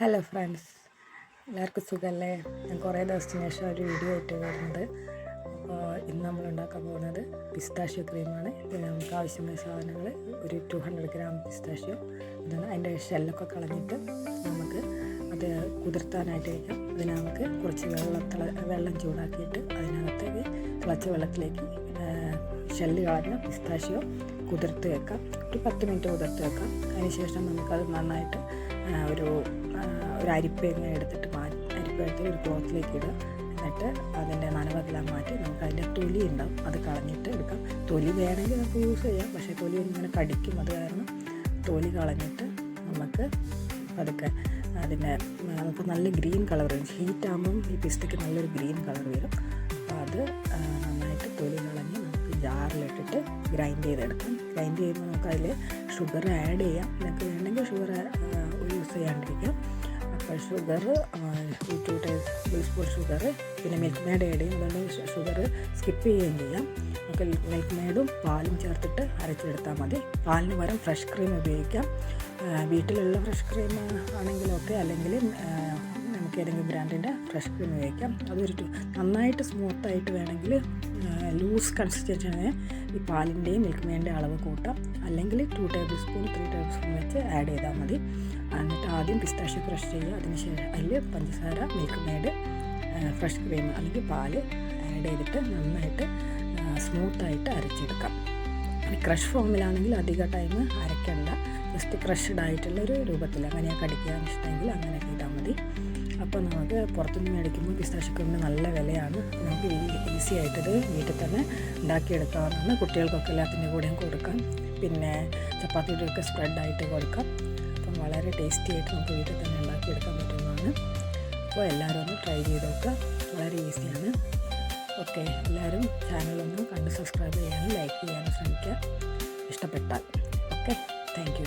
Hello friends എല്ലാവർക്കും സുഖമല്ലേ? ഞാൻ കുറേ ദിവസത്തിന് ശേഷം ഒരു വീഡിയോ ആയിട്ട് വരുന്നത്. അപ്പോൾ ഇന്ന് നമ്മൾ ഉണ്ടാക്കാൻ പോകുന്നത് പിസ്താഷ്യോ ക്രീമാണ്. ഇതിന് നമുക്ക് ആവശ്യമായ സാധനങ്ങൾ ഒരു ടു ഹൺഡ്രഡ് ഗ്രാം പിസ്താഷ്യോ അതാണ് അതിന്റെ ഷെല്ലൊക്കെ കളഞ്ഞിട്ട് നമുക്ക് അത് കുതിർത്താനായിട്ട് വയ്ക്കാം. അതിന് നമുക്ക് കുറച്ച് വെള്ളം തിള വെള്ളം ചൂടാക്കിയിട്ട് അതിനകത്തേക്ക് തിളച്ച വെള്ളത്തിലേക്ക് ഷെല്ല് കളഞ്ഞ പിസ്താഷ്യോ കുതിർത്ത് വെക്കാം. ഒരു പത്ത് മിനിറ്റ് കുതിർത്ത് വെക്കാം. അതിനുശേഷം നമുക്കത് നന്നായിട്ട് ഒരു ഒരു അരിപ്പയങ്ങ എടുത്തിട്ട് മാറ്റി അരിപ്പ എടുത്തിട്ട് ഒരു ക്ലോത്തിലേക്ക് ഇടുക. എന്നിട്ട് അതിന്റെ നനവെല്ലാം മാറ്റി നമുക്ക് അതിന്റെ തൊലി ഉണ്ടാവും. അത് കളഞ്ഞിട്ട് എടുക്കാം. തൊലി വേണമെങ്കിൽ നമുക്ക് യൂസ് ചെയ്യാം. പക്ഷേ തൊലി ഇങ്ങനെ കടിക്കും. അത് കാരണം തൊലി കളഞ്ഞിട്ട് നമുക്ക് പതുക്കെ അതിന്റെ നമുക്ക് നല്ല ഗ്രീൻ കളർ വരും. ഹീറ്റ് ആകുമ്പം ഈ പിസ്തയ്ക്ക് നല്ലൊരു ഗ്രീൻ കളർ വരും. അപ്പോൾ അത് നന്നായിട്ട് തൊലി കളഞ്ഞ് നമുക്ക് ജാറിലിട്ടിട്ട് ഗ്രൈൻഡ് ചെയ്തെടുക്കാം. ഗ്രൈൻഡ് ചെയ്യുമ്പോൾ നമുക്ക് അതിൽ ഷുഗർ ആഡ് ചെയ്യാം. നിങ്ങൾക്ക് വേണമെങ്കിൽ ഷുഗർ യൂസ് ചെയ്യാണ്ടിരിക്കാം. അപ്പോൾ sugar two tablespoon sugar പിന്നെ മിൽക്ക് മെയ്ഡ് ആഡ് ചെയ്യും അതുകൊണ്ട് ഷുഗർ സ്കിപ്പ് ചെയ്യുകയും ചെയ്യാം. നമുക്ക് മിൽക്ക് മെയ്ഡും പാലും ചേർത്തിട്ട് അരച്ചെടുത്താൽ മതി. പാലിന് പകരം ഫ്രഷ് ക്രീം ഉപയോഗിക്കാം. വീട്ടിലുള്ള ഫ്രഷ് ക്രീം ആണെങ്കിലൊക്കെ അല്ലെങ്കിൽ ഏതെങ്കിലും ബ്രാൻഡിന്റെ ഫ്രഷ് ക്രീം ഉപയോഗിക്കാം അതൊരു നന്നായിട്ട് സ്മൂത്തായിട്ട് വേണമെങ്കിൽ ലൂസ് കൺസിസ്റ്റൻസിനെ ഈ പാലിന്റെയും മിൽക്ക് മേന്റെ അളവ് കൂട്ടാം. അല്ലെങ്കിൽ two tablespoon three tablespoon വെച്ച് ആഡ് ചെയ്താൽ മതി. എന്നിട്ട് ആദ്യം പിസ്താഷ്യ ക്രഷ് ചെയ്യുക. അതിന് ശേഷം അതിൽ പഞ്ചസാര മിൽക്ക് ഫ്രഷ് ക്രീം അല്ലെങ്കിൽ പാൽ ആഡ് ചെയ്തിട്ട് നന്നായിട്ട് സ്മൂത്തായിട്ട് അരച്ചെടുക്കാം. ക്രഷ് ഫോമിലാണെങ്കിൽ അധിക ടൈം അരയ്ക്കണ്ട ജസ്റ്റ് ക്രഷ്ഡ് ആയിട്ടുള്ള ഒരു രൂപത്തിൽ. അടിക്കുക എന്ന് ഇഷ്ടമെങ്കിൽ അങ്ങനെ ചെയ്താൽ മതി. അപ്പോൾ നമുക്ക് പുറത്തുനിന്ന് മേടിക്കുമ്പോൾ പിസ്താഷ്യക്രീമിന് നല്ല വിലയാണ്. നമുക്ക് ഈസി ആയിട്ടത് വീട്ടിൽ തന്നെ ഉണ്ടാക്കിയെടുക്കാവുന്നതാണ്. കുട്ടികൾക്കൊക്കെ എല്ലാത്തിന്റെ കൂടെയും കൊടുക്കാം. പിന്നെ ചപ്പാത്തിയുടെയൊക്കെ സ്പ്രെഡായിട്ട് കൊടുക്കാം. അപ്പം വളരെ ടേസ്റ്റി ആയിട്ട് നമുക്ക് വീട്ടിൽ തന്നെ ഉണ്ടാക്കിയെടുക്കാൻ പറ്റുന്നതാണ്. അപ്പോൾ എല്ലാവരും ഒന്ന് ട്രൈ ചെയ്ത് നോക്കുക. വളരെ ഈസിയാണ്. ഓക്കെ എല്ലാവരും ചാനലൊന്ന് കണ്ട് സബ്സ്ക്രൈബ് ചെയ്യാനും ലൈക്ക് ചെയ്യാനും ശ്രമിക്കുക. ഇഷ്ടപ്പെട്ടാൽ. Okay thank